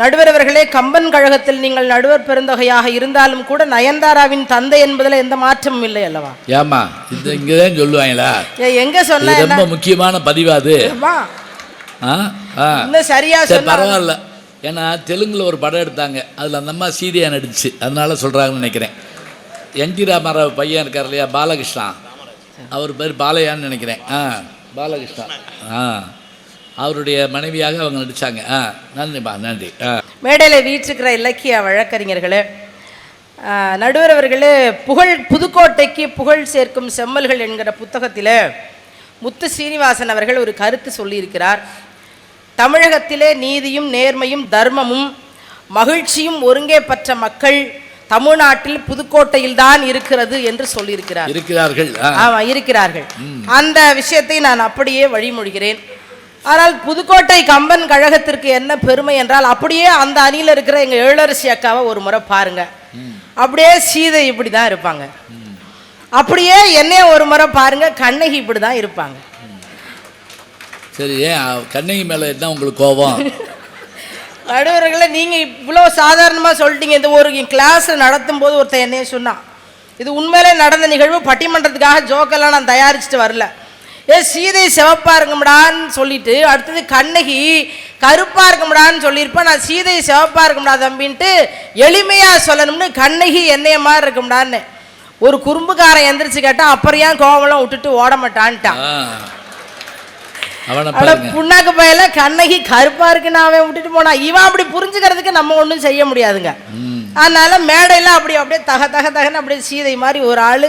நடுவர் அவர்களே கம்பன் கழகத்தில் நீங்கள் நடுவர் பெருந்தொகையாக இருந்தாலும் கூட நயன்தாராவின் தந்தை என்பதில் எந்த மாற்றமும் இல்லை அல்லவா? ஏமா இந்த இங்கதான் சொல்லுவாங்களா? ஏ, எங்க சொன்ன இது ரொம்ப முக்கியமா பதிவா அது. அம்மா, ஆ ஆ. இன்னும் சரியா பரவாயில்ல. ஏன்னா தெலுங்குல ஒரு படம் எடுத்தாங்க. அதில் அந்த அம்மா சீதையா நடிச்சு. அதனால சொல்கிறாங்கன்னு நினைக்கிறேன். என் டி ராமாராவ் பையன் இருக்கார் இல்லையா பாலகிருஷ்ணா. அவர் பேர் பாலையான்னு நினைக்கிறேன். ஆ பாலகிருஷ்ணா. ஆ. அவருடைய மனைவியாக அவங்க நடித்தாங்க ஆ நன்றிப்பா நன்றி. ஆ. மேடையில் வீற்றிருக்கிற இலக்கிய வழக்கறிஞர்களே நடுவர் அவர்களே புகழ் புதுக்கோட்டைக்கு புகழ் சேர்க்கும் செம்மல்கள் என்கிற புத்தகத்தில் முத்து சீனிவாசன் அவர்கள் ஒரு கருத்து சொல்லியிருக்கிறார். தமிழகத்திலே நீதியும் நேர்மையும் தர்மமும் மகிழ்ச்சியும் ஒருங்கே பற்ற மக்கள் தமிழ்நாட்டில் புதுக்கோட்டையில் தான் இருக்கிறது என்று சொல்லியிருக்கிறார். இருக்கிறார்கள். ஆ. ஆமா இருக்கிறார்கள். அந்த விஷயத்தை நான் அப்படியே வழிமொழிகிறேன். ஆனால் புதுக்கோட்டை கம்பன் கழகத்திற்கு என்ன பெருமை என்றால் அப்படியே அந்த அணியில் இருக்கிற எங்க ஏழரசி அக்காவை ஒரு முறை பாருங்க. அப்படியே சீதை இப்படி தான் இருப்பாங்க. அப்படியே என்னைய ஒரு முறை பாருங்க கண்ணகி இப்படி தான் இருப்பாங்க. சரி ஏன் கண்ணகி மேலே என்ன உங்களுக்கு கோபம்? நடுவர்களை நீங்க இவ்வளோ சாதாரணமா சொல்லிட்டீங்க. இந்த ஒரு கிளாஸ் நடத்தும் போது ஒருத்தன் என்னைய சொன்னான். இது உண்மையிலே நடந்த நிகழ்வு. பட்டிமன்றத்துக்காக ஜோக்கெல்லாம் நான் தயாரிச்சுட்டு வரல. ஏ சீதை சிவப்பா இருக்கும்டான்னு சொல்லிட்டு அடுத்தது கண்ணகி கருப்பா இருக்கும்டான்னு சொல்லியிருப்பேன் நான் சீதை சிவப்பா இருக்கும்டா தம்பின்ட்டு எளிமையா சொல்லணும்னு கண்ணகி என்னைய மாதிரி இருக்கும்டான்னு. ஒரு குறும்புக்காரன் எந்திரிச்சு கேட்டான் அப்புறம் ஏன் கோவலம் விட்டுட்டு ஓட மாட்டான்ட்டான் புண்ணாக்கு பயல கண்ணகி கருப்பா இருக்குன்னு அவன் விட்டுட்டு போனான் இவன் அப்படி புரிஞ்சுக்கிறதுக்கு நம்ம ஒன்றும் செய்ய முடியாதுங்க. அதனால மேடையெல்லாம் அப்படி அப்படியே தக தக தகன்னு அப்படியே சீதை மாதிரி ஒரு ஆளு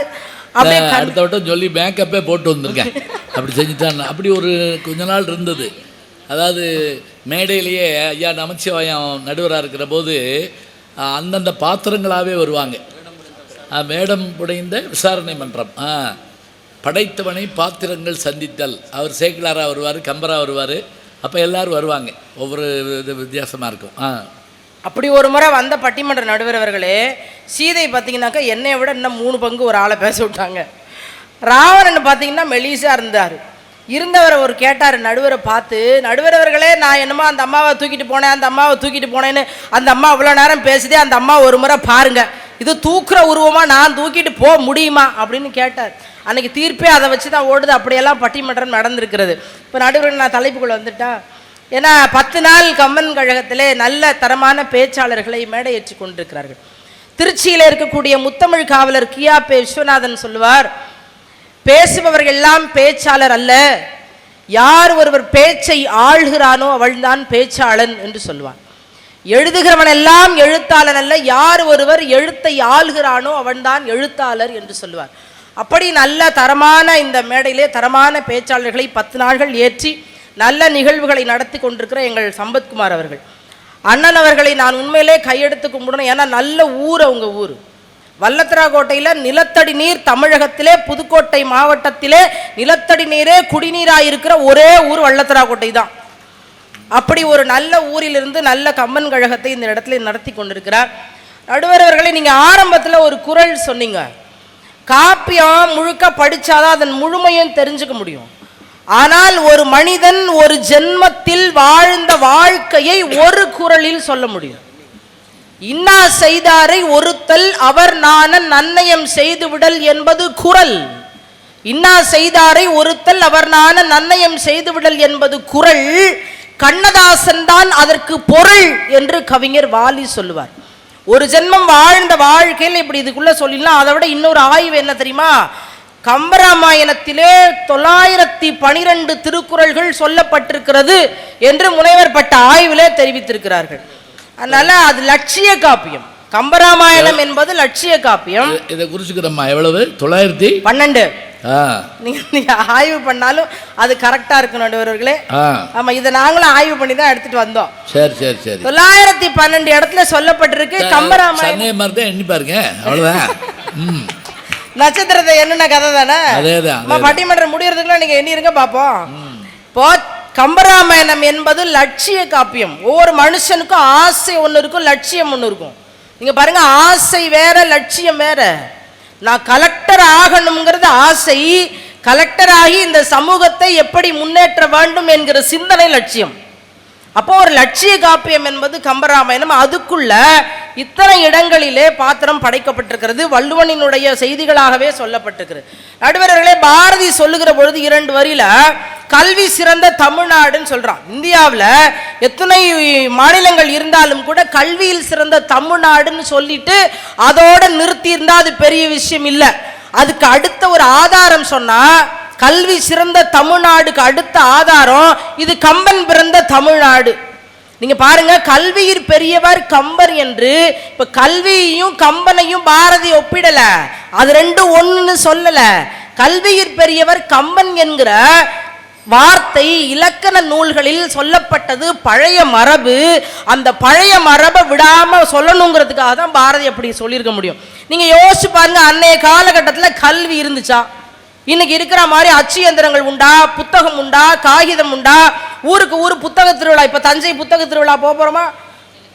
அடுத்த வட்டம் சொல்லி மேக்கப்பே போட்டு வந்திருக்கேன். அப்படி செஞ்சுட்டான். அப்படி ஒரு கொஞ்ச நாள் இருந்தது. அதாவது மேடையிலேயே ஐயா நமச்சிவாயம் நடுவராக இருக்கிற போது அந்தந்த பாத்திரங்களாகவே வருவாங்க. வேடம் புடைந்த விசாரணை மன்றம். ஆ படைத்தவனை பாத்திரங்கள் சந்தித்தல். அவர் சேக்கிலாரா வருவார் கம்பரா வருவார். அப்போ எல்லாரும் வருவாங்க. ஒவ்வொரு வித்தியாசமாக இருக்கும். ஆ அப்படி ஒரு முறை வந்த பட்டிமன்ற நடுவர் அவர்களே சீதை பார்த்தீங்கன்னாக்கா என்னை விட இன்னும் மூணு பங்கு ஒரு ஆளை பேச விட்டாங்க. ராவணன் பார்த்தீங்கன்னா மெலிசாக இருந்தார். இருந்தவரை ஒரு கேட்டார் நடுவரை பார்த்து நடுவர் அவர்களே நான் என்னமோ அந்த அம்மாவை தூக்கிட்டு போனேன் அந்த அம்மாவை தூக்கிட்டு போனேன்னு அந்த அம்மா இவ்வளோ நேரம் பேசுதே அந்த அம்மா ஒரு முறை பாருங்க. இது தூக்குற உருவமாக நான் தூக்கிட்டு போக முடியுமா? அப்படின்னு கேட்டார். அன்னைக்கு தீர்ப்பே அதை வச்சு தான் ஓடுது. அப்படியெல்லாம் பட்டிமன்றம் நடந்திருக்கிறது. இப்போ நடுவர் நான் தலைப்புக்குள்ளே வந்துட்டா ஏன்னா பத்து நாள் கம்மன் கழகத்திலே நல்ல தரமான பேச்சாளர்களை மேடையேற்றி கொண்டிருக்கிறார்கள். திருச்சியில் இருக்கக்கூடிய முத்தமிழ் காவலர் கியா பே விஸ்வநாதன் சொல்லுவார் பேசுபவர்கள் எல்லாம் பேச்சாளர் அல்ல. யார் ஒருவர் பேச்சை ஆள்கிறானோ அவள்தான் பேச்சாளன் என்று சொல்லுவார். எழுதுகிறவன் எல்லாம் எழுத்தாளன் அல்ல யார் ஒருவர் எழுத்தை ஆள்கிறானோ அவன்தான் எழுத்தாளர் என்று சொல்லுவார். அப்படி நல்ல தரமான இந்த மேடையிலே தரமான பேச்சாளர்களை பத்து நாள்கள் ஏற்றி நல்ல நிகழ்வுகளை நடத்தி கொண்டிருக்கிற எங்கள் சம்பத்குமார் அவர்கள். அண்ணன் அவர்களை நான் உண்மையிலே கையெடுத்து கும்பிடணும். ஏன்னா நல்ல ஊர் அவங்க ஊர். வல்லத்தராக்கோட்டையில் நிலத்தடி நீர் தமிழகத்திலே புதுக்கோட்டை மாவட்டத்திலே நிலத்தடி நீரே குடிநீராக இருக்கிற ஒரே ஊர் வல்லத்தராக்கோட்டை தான். அப்படி ஒரு நல்ல ஊரிலிருந்து நல்ல கம்மன் கழகத்தை இந்த இடத்துல நடத்தி கொண்டிருக்கிறார். நடுவர் அவர்களை நீங்கள் ஆரம்பத்தில் ஒரு குரல் சொன்னீங்க. காப்பியம் முழுக்க படித்தாதான் அதன் முழுமையும் தெரிஞ்சுக்க முடியும். ஆனால் ஒரு மனிதன் ஒரு ஜென்மத்தில் வாழ்ந்த வாழ்க்கையை ஒரு குரலில் சொல்ல முடியும். இன்னா செய்தாரை ஒருத்தல் அவர் நான நன்னயம் செய்துவிடல் என்பது குரல். இன்னா செய்தாரை ஒருத்தல் அவர் நான நன்னயம் செய்துவிடல் என்பது குரல். கண்ணதாசன் தான் அதற்கு பொருள் என்று கவிஞர் வாலி சொல்லுவார். ஒரு ஜென்மம் வாழ்ந்த வாழ்க்கையில் இப்படி இதுக்குள்ள சொல்லிடலாம். அதை விட இன்னொரு ஆய்வு என்ன தெரியுமா? கம்பராமாயணத்திலே தொள்ளாயிரத்தி பனிரெண்டு திருக்குறள்கள் சொல்லப்பட்டிருக்கிறது என்று முனைவர் பட்ட ஆய்விலே தெரிவித்திருக்கிறார்கள். அதனால அது லட்சிய காப்பியம். கம்பராமாயணம் என்பது லட்சிய காப்பியம். இதை- குறிச்சுக்கிறோம்மா எவ்வளவு? தொள்ளாயிரத்தி? பன்னெண்டு. நீங்க ஆய்வு பண்ணாலும் அது கரெக்டா இருக்கும் நடுவர்களே. ஆமா இதை நாங்களும் ஆய்வு பண்ணி தான் எடுத்துட்டு வந்தோம். சரி சரி சரி. தொள்ளாயிரத்தி பன்னெண்டு இடத்துல சொல்லப்பட்டிருக்கு கம்பராமாயணம். எண்ணி பாருங்க. அவ்வளோதான் ம். நட்சத்திரத்தை என்னென்ன கதை தானே? பட்டிமன்றம் முடியறதுக்குள்ள நீங்க எண்ணி இருங்க பாப்போம் இப்போ கம்பராமாயணம் என்பது லட்சிய காப்பியம். ஒவ்வொரு மனுஷனுக்கும் ஆசை ஒன்று இருக்கும் லட்சியம் ஒன்று இருக்கும். நீங்க பாருங்க ஆசை வேற லட்சியம் வேற. நான் கலெக்டர் ஆகணுங்கிறது ஆசை. கலெக்டர் ஆகி இந்த சமூகத்தை எப்படி முன்னேற்ற வேண்டும் என்கிற சிந்தனை லட்சியம். அப்போ ஒரு லட்சிய காப்பியம் என்பது கம்பராமாயணம். அதுக்குள்ள இத்தனை இடங்களிலே பாத்திரம் படைக்கப்பட்டிருக்கிறது வள்ளுவனினுடைய செய்திகளாகவே சொல்லப்பட்டிருக்கிறது. நடுவர்களே பாரதி சொல்லுகிற பொழுது இரண்டு வரியில கல்வி சிறந்த தமிழ்நாடுன்னு சொல்றான். இந்தியாவில் எத்தனை மாநிலங்கள் இருந்தாலும் கூட கல்வியில் சிறந்த தமிழ்நாடுன்னு சொல்லிட்டு அதோட நிறுத்தி இருந்தா அது பெரிய விஷயம் இல்லை. அதுக்கு அடுத்த ஒரு ஆதாரம் சொன்னா கல்வி சிறந்த தமிழ்நாடுக்கு அடுத்த ஆதாரம் இது கம்பன் பிறந்த தமிழ்நாடு. நீங்க பாருங்க கல்வியில் பெரியவர் கம்பர் என்று இப்ப கல்வியையும் கம்பனையும் பாரதி ஒப்பிடல. அது ரெண்டும் ஒண்ணுன்னு சொல்லல. கல்வியில் பெரியவர் கம்பன் என்கிற வார்த்தை இலக்கண நூல்களில் சொல்லப்பட்டது பழைய மரபு. அந்த பழைய மரபை விடாம சொல்லணுங்கிறதுக்காக தான் பாரதி அப்படி சொல்லியிருக்க முடியும். நீங்க யோசிச்சு பாருங்க அன்னைய காலகட்டத்தில் கல்வி இருந்துச்சா? இன்னைக்கு இருக்கிற மாதிரி அச்சு எந்திரங்கள் உண்டா புத்தகம் உண்டா காகிதம் உண்டா? ஊருக்கு ஊர் புத்தக திருவிழா இப்போ தஞ்சை புத்தக திருவிழா போக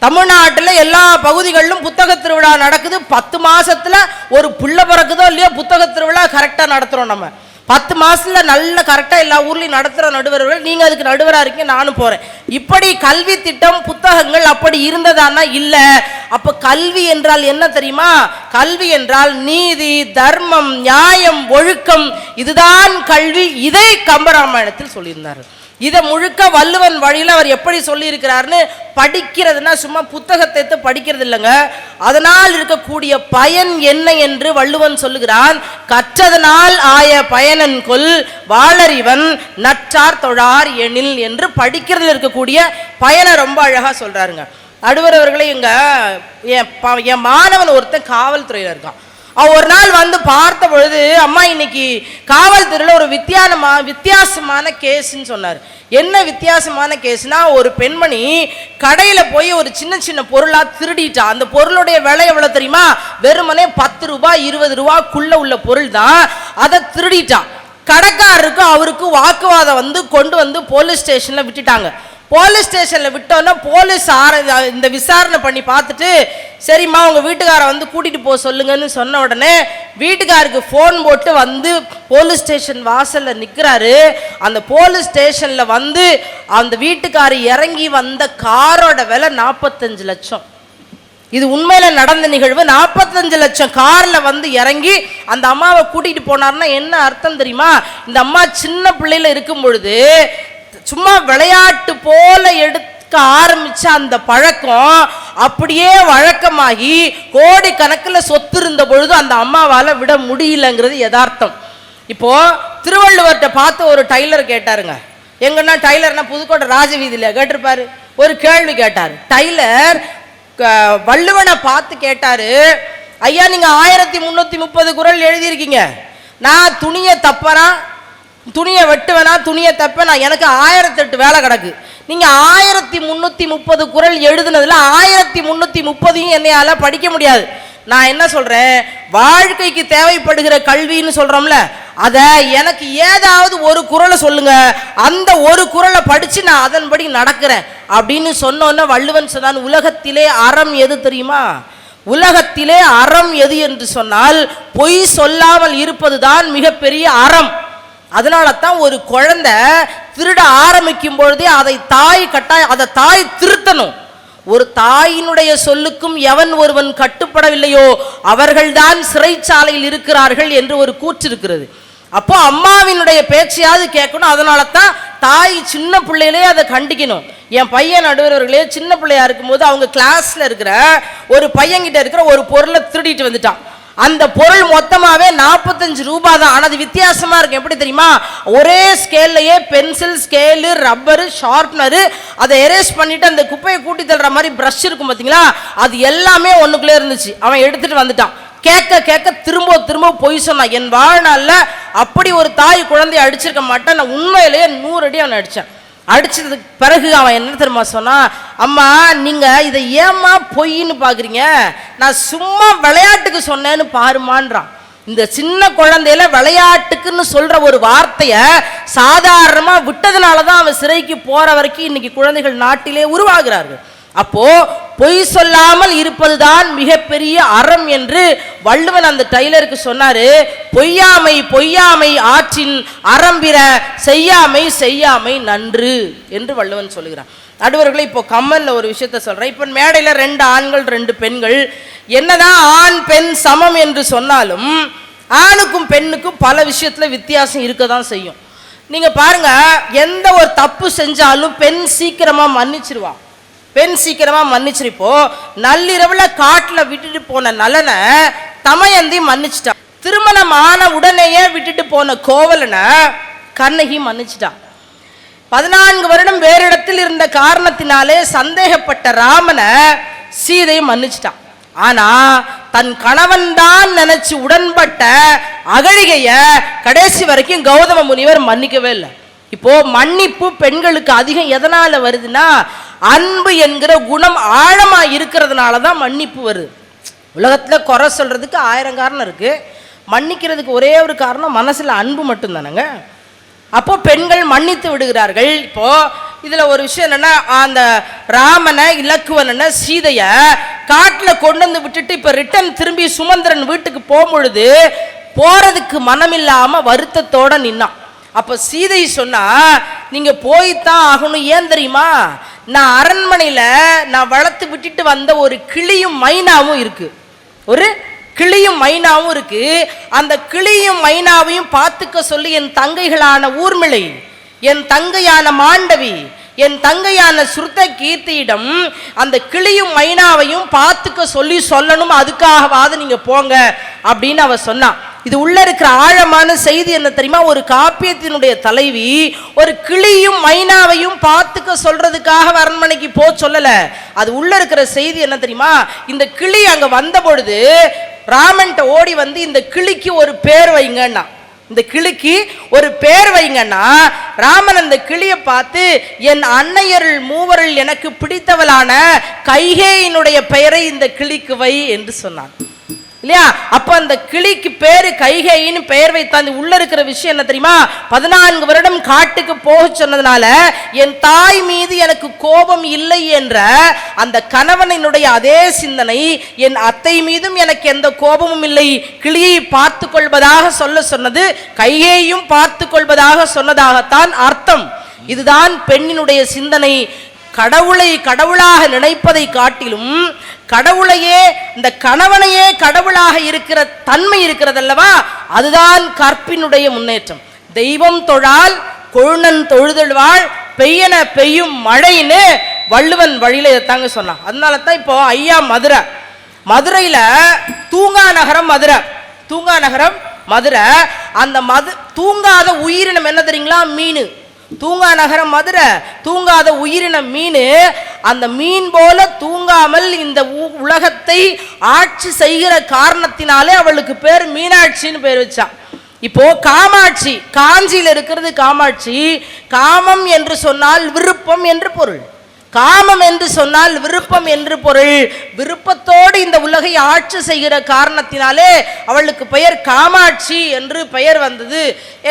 தமிழ்நாட்டில் எல்லா பகுதிகளிலும் புத்தக திருவிழா நடக்குது. பத்து மாதத்தில் ஒரு புள்ள பிறக்குதோ இல்லையோ புத்தக திருவிழா கரெக்டாக நடத்துகிறோம் நம்ம. பத்து மாதத்தில் நல்ல கரெக்டாக எல்லா ஊர்லேயும் நடத்துகிற நடுவர்கள் நீங்கள் அதுக்கு நடுவராக இருக்கீங்க நானும் போகிறேன் இப்படி கல்வி திட்டம் புத்தகங்கள் அப்படி இருந்ததானா இல்லை. அப்போ கல்வி என்றால் என்ன தெரியுமா? கல்வி என்றால் நீதி தர்மம் நியாயம் ஒழுக்கம். இதுதான் கல்வி. இதை கம்பராமாயணத்தில் சொல்லியிருந்தார். இதை முழுக்க வள்ளுவன் வழியில் அவர் எப்படி சொல்லியிருக்கிறாருன்னு படிக்கிறதுனா சும்மா புத்தகத்தை எடுத்து படிக்கிறது இல்லைங்க. அதனால் இருக்கக்கூடிய பயன் என்ன என்று வள்ளுவன் சொல்லுகிறான். கற்றதனால் ஆய பயனன் கொல் வாழறிவன் நற்றார் தொழார் எனில் என்று படிக்கிறதுல இருக்கக்கூடிய பயனை ரொம்ப அழகாக சொல்கிறாருங்க நடுவர் அவர்களே இங்க என் என் மாணவன் ஒருத்தன் காவல்துறையில் இருக்கான். அவ ஒரு நாள் வந்து பார்த்த பொழுது அம்மா இன்னைக்கு காவல்துறையில் ஒரு வித்தியானமா வித்தியாசமான கேஸ்ன்னு சொன்னார். என்ன வித்தியாசமான கேஸ்னா ஒரு பெண்மணி கடையில் போய் ஒரு சின்ன சின்ன பொருளாக திருடிட்டா. அந்த பொருளுடைய விலை எவ்வளோ தெரியுமா? வெறுமனே பத்து ரூபாய் இருபது ரூபாய்க்குள்ள உள்ள பொருள் தான். அதை திருடிட்டான் கடைக்காரருக்கும் அவருக்கும் வாக்குவாதம் வந்து கொண்டு வந்து போலீஸ் ஸ்டேஷனில் விட்டுட்டாங்க. போலீஸ் ஸ்டேஷனில் விட்டோன்னா போலீஸ் ஆர இந்த விசாரணை பண்ணி பார்த்துட்டு சரிம்மா உங்கள் வீட்டுக்காரை வந்து கூட்டிகிட்டு போக சொல்லுங்கன்னு சொன்ன உடனே வீட்டுக்காருக்கு ஃபோன் போட்டு வந்து போலீஸ் ஸ்டேஷன் வாசலில் நிற்கிறாரு அந்த போலீஸ் ஸ்டேஷனில் வந்து அந்த வீட்டுக்கார் இறங்கி வந்த காரோட விலை நாற்பத்தஞ்சு லட்சம். இது உண்மையில நடந்த நிகழ்வு. நாற்பத்தஞ்சு லட்சம் கார்ல வந்து இறங்கி அந்த அம்மாவை கூட்டிகிட்டு போனார்னா என்ன அர்த்தம் தெரியுமா? இந்த அம்மா சின்ன பிள்ளையில இருக்கும் பொழுது சும்மா விளையாட்டு போல எடுக்க ஆரம்பிச்ச அந்த பழக்கம் அப்படியே வழக்கமாகி கோடி கணக்கில் சொத்து இருந்த பொழுது அந்த அம்மாவால் விட முடியலங்கிறது யதார்த்தம். இப்போ திருவள்ளுவர்கிட்ட பார்த்து ஒரு டைலர் கேட்டாருங்க. எங்கன்னா டைலர்னா புதுக்கோட்டை ராஜவீதியில் கேட்டிருப்பாரு. ஒரு கேள்வி கேட்டார். டைலர் க- வள்ளுவனை பார்த்து கேட்டாரு ஐயா நீங்கள் ஆயிரத்தி முந்நூற்றி முப்பது குறள் எழுதியிருக்கீங்க. நான் துணியை தப்பறான் துணியை வெட்டுவேனா துணியை தப்பேனா? எனக்கு ஆயிரத்தெட்டு வேலை கிடக்கு. நீங்கள் ஆயிரத்தி முந்நூற்றி முப்பது குறள் எழுதுனதில் ஆயிரத்தி முந்நூற்றி முப்பதையும் என்னையால படிக்க முடியாது. நான் என்ன சொல்கிறேன் வாழ்க்கைக்கு தேவைப்படுகிற கல்வின்னு சொல்கிறோம்ல அதை எனக்கு ஏதாவது ஒரு குறளை சொல்லுங்க. அந்த ஒரு குறளை படித்து நான் அதன்படி நடக்கிறேன். அப்படின்னு சொன்னோன்னே வள்ளுவன் சொன்னான் உலகத்திலே அறம் எது தெரியுமா? உலகத்திலே அறம் எது? என்று சொன்னால் பொய் சொல்லாமல் இருப்பதுதான் மிகப்பெரிய அறம். அதனால தான் ஒரு குழந்தை திருட ஆரம்பிக்கும் பொழுதே அதை தாய் கட்டாய அதை தாய் திருத்தணும். ஒரு தாயினுடைய சொல்லுக்கும் எவன் ஒருவன் கட்டுப்படவில்லையோ அவர்கள்தான் சிறைச்சாலையில் இருக்கிறார்கள் என்று ஒரு கூற்று இருக்கிறது. அப்போ அம்மாவினுடைய பேச்சையாவது கேட்கணும். அதனால தான் தாய் சின்ன பிள்ளையிலே அதை கண்டிக்கணும். என் பையன் நடுவர்களே சின்ன பிள்ளையா இருக்கும்போது அவங்க கிளாஸ்ல இருக்கிற ஒரு பையன்கிட்ட இருக்கிற ஒரு பொருளை திருடிட்டு வந்துட்டான். அந்த பொருள் மொத்தமாகவே நாற்பத்தஞ்சு ரூபாய் தான் ஆனால் அது வித்தியாசமாக இருக்கு எப்படி தெரியுமா? ஒரே ஸ்கேல்லையே பென்சில் ஸ்கேலு ரப்பரு ஷார்ப்னரு அதை எரேஸ் பண்ணிட்டு அந்த குப்பையை கூட்டி தள்ளுற மாதிரி ப்ரஷ் இருக்கும் பார்த்தீங்களா அது எல்லாமே ஒன்றுக்குள்ளே இருந்துச்சு. அவன் எடுத்துட்டு வந்துட்டான். கேட்க கேட்க திரும்ப திரும்ப பொய் சொன்னான். என் வாழ்நாளில் அப்படி ஒரு தாய் குழந்தைய அடிச்சிருக்க மாட்டேன். நான் உண்மையிலேயே நூறு அடி அவனை அடித்தேன் அடிச்சதுக்கு பிறகு அவன் என்ன தெரியுமா சொன்னான் அம்மா நீங்கள் இதை ஏம்மா பொய்ன்னு பார்க்குறீங்க நான் சும்மா விளையாட்டுக்கு சொன்னேன்னு பாருமான்றான். இந்த சின்ன குழந்தையில விளையாட்டுக்குன்னு சொல்ற ஒரு வார்த்தையை சாதாரணமாக விட்டதுனால தான் அவன் சிறைக்கு போகிற வரைக்கும் இன்னைக்கு குழந்தைகள் நாட்டிலே உருவாகிறார்கள். அப்போ பொய் சொல்லாமல் இருப்பதுதான் மிகப்பெரிய அறம் என்று வள்ளுவன் அந்த டைலருக்கு சொன்னாரு. பொய்யாமை பொய்யாமை ஆற்றின் அறம்பிற செய்யாமை செய்யாமை நன்று என்று வள்ளுவன் சொல்லுகிறான். நடுவர்களை இப்போ கம்மல்ல ஒரு விஷயத்த சொல்றேன். இப்போ மேடையில ரெண்டு ஆண்கள் ரெண்டு பெண்கள் என்னதான் ஆண் பெண் சமம் என்று சொன்னாலும் ஆணுக்கும் பெண்ணுக்கும் பல விஷயத்துல வித்தியாசம் இருக்க தான் செய்யும். நீங்க பாருங்க எந்த ஒரு தப்பு செஞ்சாலும் பெண் சீக்கிரமா மன்னிச்சிருவான். பெண் சீக்கிரமா மன்னிச்சிருப்போ. நள்ளிரவுல காட்டுல விட்டுட்டு போன நலனை தமயந்தி மன்னிச்சிட்டான் திருமணம் ஆன உடனேயே விட்டுட்டு போன கோவலனை கண்ணகி மன்னிச்சிட்டான் பதினான்கு வருடம் வேறு இடத்தில் இருந்த காரணத்தினாலே சந்தேகப்பட்ட ராமனை சீதையை மன்னிச்சிட்டான் ஆனா தன் கணவன் தான் நினைச்சு உடன்பட்ட அகழிகைய கடைசி வரைக்கும் கௌதம முனிவர் மன்னிக்கவே இல்லை. இப்போ மன்னிப்பு பெண்களுக்கு அதிகம் எதனால வருதுன்னா அன்பு என்கிற குணம் ஆழமாக இருக்கிறதுனால தான் மன்னிப்பு வருது. உலகத்தில் குறை சொல்கிறதுக்கு ஆயிரம் காரணம் இருக்குது மன்னிக்கிறதுக்கு ஒரே ஒரு காரணம் மனசில் அன்பு மட்டும்தானங்க? அப்போது பெண்கள் மன்னித்து விடுகிறார்கள். இப்போது இதில் ஒரு விஷயம் என்னென்னா அந்த ராமனை இலக்குவன சீதையை காட்டில் கொண்டு வந்து விட்டுட்டு இப்போ ரிட்டன் திரும்பி சுமந்திரன் வீட்டுக்கு போகும்பொழுது போகிறதுக்கு மனமில்லாமல் வருத்தத்தோடு நின்னான். அப்போ சீதை சொன்னால் நீங்கள் போய்த்தான் ஆகணும். ஏன் தெரியுமா? நான் அரண்மனையில் நான் வளர்த்து விட்டுட்டு வந்த ஒரு கிளியும் மைனாவும் இருக்கு. ஒரு கிளியும் மைனாவும் இருக்கு. அந்த கிளியும் மைனாவையும் பார்த்துக்க சொல்லி என் தங்கைகளான ஊர்மிளை என் தங்கையான மாண்டவி என் தங்கையான சுருத்த கீர்த்தியிடம் அந்த கிளியும் மைனாவையும் பார்த்துக்க சொல்லி சொல்லணும். அதுக்காகவாது நீங்கள் போங்க அப்படின்னு அவ சொன்னான் இது உள்ள இருக்கிற ஆழமான செய்தி என்ன தெரியுமா? ஒரு காப்பியத்தினுடைய தலைவி ஒரு கிளியும் மைனாவையும் பார்த்துக்க சொல்றதுக்காக அரண்மனைக்கு போ சொல்லல. அது உள்ள இருக்கிற செய்தி என்ன தெரியுமா? இந்த கிளி அங்க வந்த பொழுது ராமன்ட்ட ஓடி வந்து இந்த கிளிக்கு ஒரு பேர் வைங்கன்னா இந்த கிளிக்கு ஒரு பேர் வைங்கன்னா ராமன் அந்த கிளியை பார்த்து என் அன்னையருள் மூவருள் எனக்கு பிடித்தவளான கைகேயினுடைய பெயரை இந்த கிளிக்கு வை என்று சொன்னான். இல்லையா? அப்ப அந்த கிளிக்கு பேரு கைகைன்னு பெயர் வைத்த அந்த உள்ள இருக்கிற விஷயம் என்ன தெரியுமா? பதினான்கு வருடம் காட்டுக்கு போக சொன்னதுனால என் தாய் மீது எனக்கு கோபம் இல்லை என்ற அந்த கணவனினுடைய அதே சிந்தனை என் அத்தை மீதும் எனக்கு எந்த கோபமும் இல்லை. கிளியை பார்த்து கொள்வதாக சொல்ல சொன்னது கையையும் பார்த்து கொள்வதாக சொன்னதாகத்தான் அர்த்தம். இதுதான் பெண்ணினுடைய சிந்தனை. கடவுளை கடவுளாக நினைப்பதை காட்டிலும் கடவுளையே இந்த கணவனையே கடவுளாக இருக்கிற தன்மை இருக்கிறதல்லவா? அதுதான் கற்பினுடைய முன்னேற்றம். தெய்வம் தொழால் கொழுநன் தொழுதழ்வாள் பெய்யன பெய்யும் மழைன்னு வள்ளுவன் வழியில தாங்க சொன்னான். அதனால தான் இப்போ ஐயா மதுரை. மதுரையில தூங்கா நகரம் மதுரை. தூங்கா நகரம் மதுரை. அந்த மது தூங்காத உயிரினம் என்ன தெரியுங்களா? மீன். தூங்கா நகரம் மதுரை தூங்காத உயிரின மீன் அந்த மீன் போல தூங்காமல் இந்த உ- உலகத்தை ஆட்சி செய்கிற காரணத்தினாலே அவளுக்கு பேர் மீனாட்சின்னு பேர் வச்சா இப்போ காமாட்சி காஞ்சியில் இருக்கிறது காமாட்சி காமம் என்று சொன்னால் விருப்பம் என்று பொருள். காமம் என்று சொன்னால் விருப்பம் என்று பொருள். விருப்பத்தோடு இந்த உலகை ஆட்சி செய்கிற காரணத்தினாலே அவளுக்கு பெயர் காமாட்சி என்று பெயர் வந்தது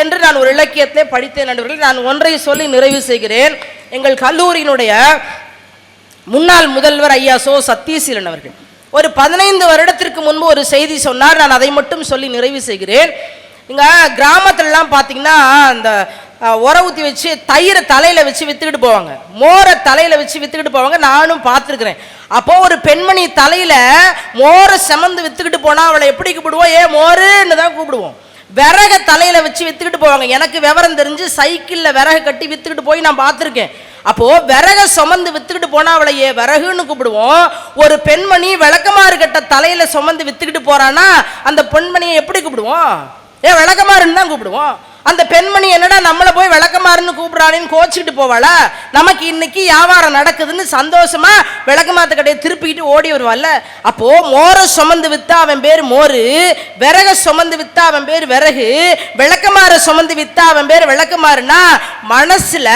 என்று நான் ஒரு இலக்கியத்திலே படித்தேன் நண்பர்கள். நான் ஒன்றை சொல்லி நிறைவு செய்கிறேன். எங்கள் கல்லூரியினுடைய முன்னாள் முதல்வர் ஐயா சோ சத்தியசீலன் அவர்கள் ஒரு பதினைந்து வருடத்திற்கு முன்பு ஒரு செய்தி சொன்னார். நான் அதை மட்டும் சொல்லி நிறைவு செய்கிறேன். இங்கே கிராமத்துலலாம் பார்த்தீங்கன்னா அந்த உர ஊற்றி வச்சு தயிரை தலையில் வச்சு விற்றுக்கிட்டு போவாங்க. மோரை தலையில் வச்சு விற்றுக்கிட்டு போவாங்க. நானும் பார்த்துருக்குறேன். அப்போ ஒரு பெண்மணி தலையில் மோரை செமந்து விற்றுக்கிட்டு போனால் அவளை எப்படி கூப்பிடுவோம் ஏ மோருன்னு தான் கூப்பிடுவோம். விறக தலையில் வச்சு விற்றுக்கிட்டு போவாங்க. எனக்கு விவரம் தெரிஞ்சு சைக்கிளில் விறகு கட்டி விற்றுக்கிட்டு போய் நான் பார்த்துருக்கேன். அப்போது விறக சுமந்து விற்றுக்கிட்டு போனால் அவளை ஏ விறகுன்னு கூப்பிடுவோம். ஒரு பெண்மணி விளக்கமாறு கட்ட தலையில் சுமந்து விற்றுக்கிட்டு போகிறான்னா அந்த பெண்மணியை எப்படி கூப்பிடுவோம்? ஏ விளக்கமாறுன்னு தான் கூப்பிடுவோம். அந்த பெண்மணி என்னடா நம்மளை போய் விளக்கமாறுன்னு கூப்பிடுறானேன்னு கோச்சிக்கிட்டு போவாளா? நமக்கு இன்னைக்கு வியாபாரம் நடக்குதுன்னு சந்தோஷமா விளக்கமாத்த கடையை திருப்பிக்கிட்டு ஓடி வருவாள்ல? அப்போ மோரை சுமந்து வித்தா அவன் பேர் மோரு விறக சுமந்து வித்தா அவன் பேர் விறகு விளக்கமாற சுமந்து வித்தா அவன் பேர் விளக்கமாறுனா மனசுல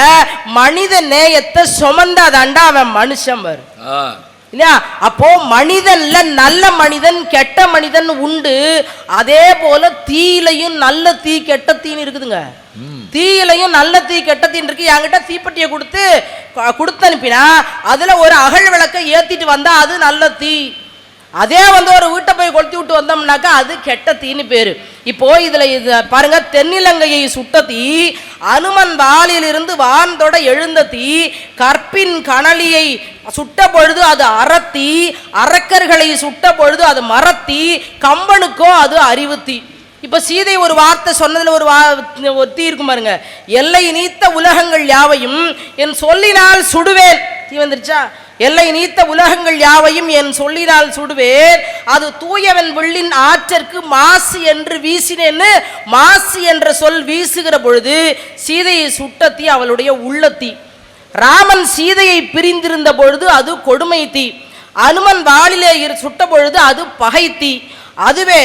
மனித நேயத்தை சுமந்தாதாண்டா அவன் மனுஷன் வரும். ஆ. இல்லையா? அப்போ மனிதன்ல நல்ல மனிதன் கெட்ட மனிதன் உண்டு. அதே போல தீயிலையும் நல்ல தீ கெட்ட தீன்னு இருக்குதுங்க. தீயிலையும் நல்ல தீ கெட்ட தீன்னு இருக்கு. என்கிட்ட தீப்பெட்டியை கொடுத்து கொடுத்து அனுப்பினா அதுல ஒரு அகல் விளக்கை ஏத்திட்டு வந்தா அது நல்ல தீ. அதே வந்து ஒரு வீட்டை போய் கொளுத்தி விட்டு வந்தோம்னாக்கா அது கெட்ட தீன்னு பேரு. இப்போ இதுல இது பாருங்க தென்னிலங்கையை சுட்ட தீ அனுமன் வாளிலிருந்து வான்தொட எழுந்த தீ கற்பின் கனலியை சுட்ட பொழுது அது அறத்தி அரக்கர்களை சுட்ட பொழுது அது மரத்தி கம்பனுக்கோ அது அறிவுத்தி. இப்போ சீதை ஒரு வார்த்தை சொன்னதில் ஒரு வா ஒரு தீ இருக்கும் பாருங்க எல்லை நீத்த உலகங்கள் யாவையும் என் சொல்லினால் சுடுவேன். தீ வந்துருச்சா? எல்லை நீத்த உலகங்கள் யாவையும் என் சொல்லினால் சுடுவேன். அது தூயவன் வில்லின் ஆற்றற்கு மாசு என்று வீசினேன்னு மாசு என்ற சொல் வீசுகிற பொழுது சீதையை சுட்டத்தி அவளுடைய உள்ளத்தி. ராமன் சீதையை பிரிந்திருந்த பொழுது அது கொடுமை தீ. அனுமன் வாளிலே சுட்ட பொழுது அது பகை தீ. அதுவே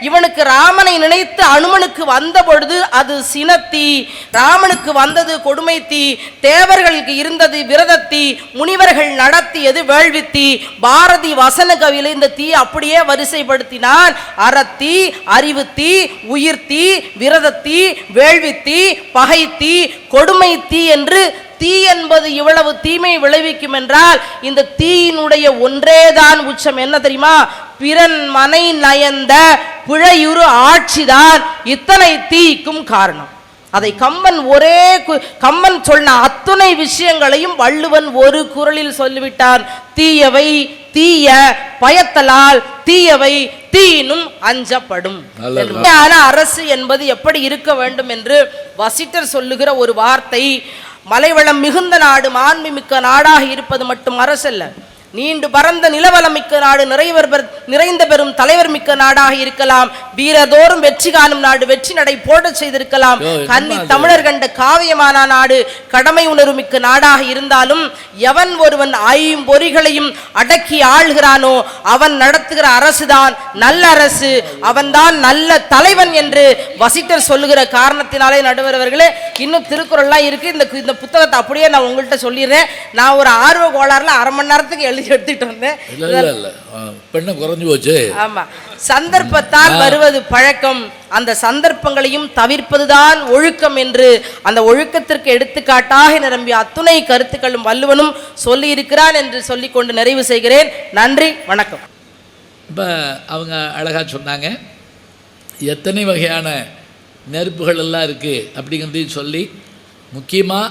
இவனுக்கு ராமனை நினைத்து அனுமனுக்கு வந்த பொழுது அது சினத்தீ. ராமனுக்கு வந்தது கொடுமை தீ தேவர்களுக்கு இருந்தது விரதத்தீ. முனிவர்கள் நடத்தியது வேள்வித்தி. பாரதி வசன கவியில் இந்த தீ அப்படியே வரிசைப்படுத்தினான் அறத்தீ அறிவுத்தீ உயிர்த்தி விரதத்தீ வேள்வித்தி பகைத்தீ கொடுமை தீ என்று தீ என்பது இவ்வளவு தீமை விளைவிக்கும் என்றால் இந்த தீயினுடைய ஒன்றேதான் உச்சம். என்ன தெரியுமா? பிறன் மனை நயந்த பிழையுறு ஆட்சிதான் இத்தனை தீக்கும் காரணம். அதை கம்பன் ஒரே கம்பன் சொன்ன அத்துணை விஷயங்களையும் வள்ளுவன் ஒரு குரலில் சொல்லிவிட்டான். தீயவை தீய பயத்தலால் தீயவை தீயினும் அஞ்சப்படும். அரசு என்பது எப்படி இருக்க வேண்டும் என்று வசிட்டர் சொல்லுகிற ஒரு வார்த்தை மலைவளம் மிகுந்த நாடு மாண்புமிக்க நாடாக இருப்பது மட்டும் அரசல்ல. நீண்டு பறந்த நிலவளம் மிக்க நாடு நிறைவர் நிறைந்த பெரும் தலைவர் மிக்க நாடாக இருக்கலாம். வீரதோறும் வெற்றி காணும் நாடு வெற்றி நடை போடச் செய்திருக்கலாம். கன்னி? தமிழர் கண்ட காவியமான நாடு கடமை உணர்வு மிக்க நாடாக இருந்தாலும் எவன் ஒருவன் ஐம்பொறிகளையும் அடக்கி ஆள்கிறானோ அவன் நடத்துகிற அரசுதான் நல்ல அரசு அவன்தான் நல்ல தலைவன் என்று வசிட்டர் சொல்லுகிற காரணத்தினாலே நடுவர் அவர்களே இன்னும் திருக்குறள்லாம் இருக்கு. இந்த இந்த புத்தகத்தை அப்படியே நான் உங்கள்கிட்ட சொல்லிடுறேன். நான் ஒரு ஆர்வ கோளாறுல அரை மணி நேரத்துக்கு எழுதி எடுத்துட்டு வந்தேன். இல்லை பெண்ணை குறைஞ்சி போச்சு. ஆமா. சந்தர்ப்பத்தால் வருவது பழக்கம். அந்த சந்தர்ப்பங்களையும் தவிர்ப்பதுதான் ஒழுக்கம் என்று அந்த ஒழுக்கத்திற்கு எடுத்துக்காட்டாக நிரம்பிய அத்துணை கருத்துக்களும் வள்ளுவனும் சொல்லி இருக்கிறான் என்று சொல்லிக்கொண்டு நிறைவு செய்கிறேன். நன்றி வணக்கம். இப்போ அவங்க அழகாக சொன்னாங்க எத்தனை வகையான நெருப்புகள் எல்லாம் இருக்குது அப்படிங்கிறதையும் சொல்லி முக்கியமாக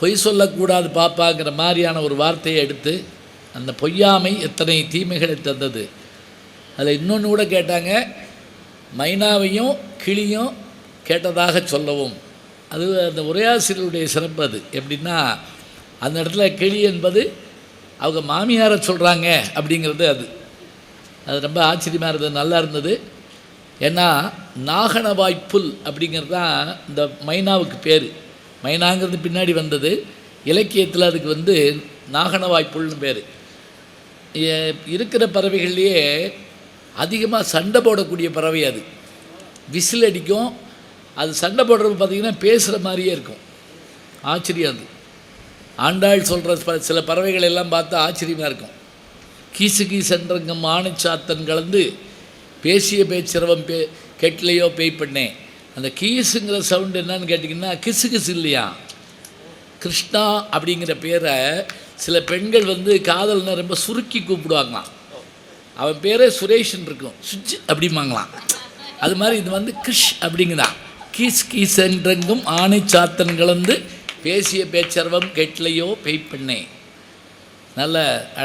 பொய் சொல்லக்கூடாது பாப்பாங்கிற மாதிரியான ஒரு வார்த்தையை எடுத்து அந்த பொய்யாமை எத்தனை தீமைகளை தந்தது. அதில் இன்னொன்று கூட கேட்டாங்க மைனாவையும் கிளியும் கேட்டதாக சொல்லவும். அது அந்த உரையாசிரியருடைய சிறப்பு அது. எப்படின்னா அந்த இடத்துல கிளி என்பது அவங்க மாமியாரை சொல்கிறாங்க அப்படிங்கிறது அது. அது ரொம்ப ஆச்சரியமாக இருந்தது நல்லா இருந்தது. ஏன்னா நாகனவாய் புல் அப்படிங்கிறது தான் இந்த மைனாவுக்கு பேர். மைனாங்கிறது பின்னாடி வந்தது இலக்கியத்தில் அதுக்கு வந்து நாகனவாய் புல்னு பேர். இருக்கிற பறவைகள்லேயே அதிகமாக சண்டை போடக்கூடிய பறவை அது. விசில் அடிக்கும். அது சண்டை போடுறது பார்த்திங்கன்னா பேசுகிற மாதிரியே இருக்கும். ஆச்சரியம் அது. ஆண்டாள் சொல்கிற சில பறவைகள் எல்லாம் பார்த்தா ஆச்சரியமாக இருக்கும். கீசு கீசன்றங்க ஆணைச்சாத்தன் கலந்து பேசிய பேச்சிரவம் பே கெட்டலையோ பேய் பண்ணேன் அந்த கீசுங்கிற சவுண்டு என்னன்னு கேட்டிங்கன்னா கிசு கிசு இல்லையா? கிருஷ்ணா அப்படிங்கிற பேரை சில பெண்கள் வந்து காதல்னா ரொம்ப சுருக்கி கூப்பிடுவாங்களாம். அவன் பேரே சுரேஷன் இருக்கும் சுஜ் அப்படிம்பாங்களாம். அது மாதிரி இது வந்து கிஷ் அப்படிங்குதான். கீஸ் கீசென்றெங்கும் ஆணை சாத்தன் கலந்து பேசிய பேச்சர்வம் கெட்லையோ பெய்ப்பெண்ணே. பண்ணேன் நல்ல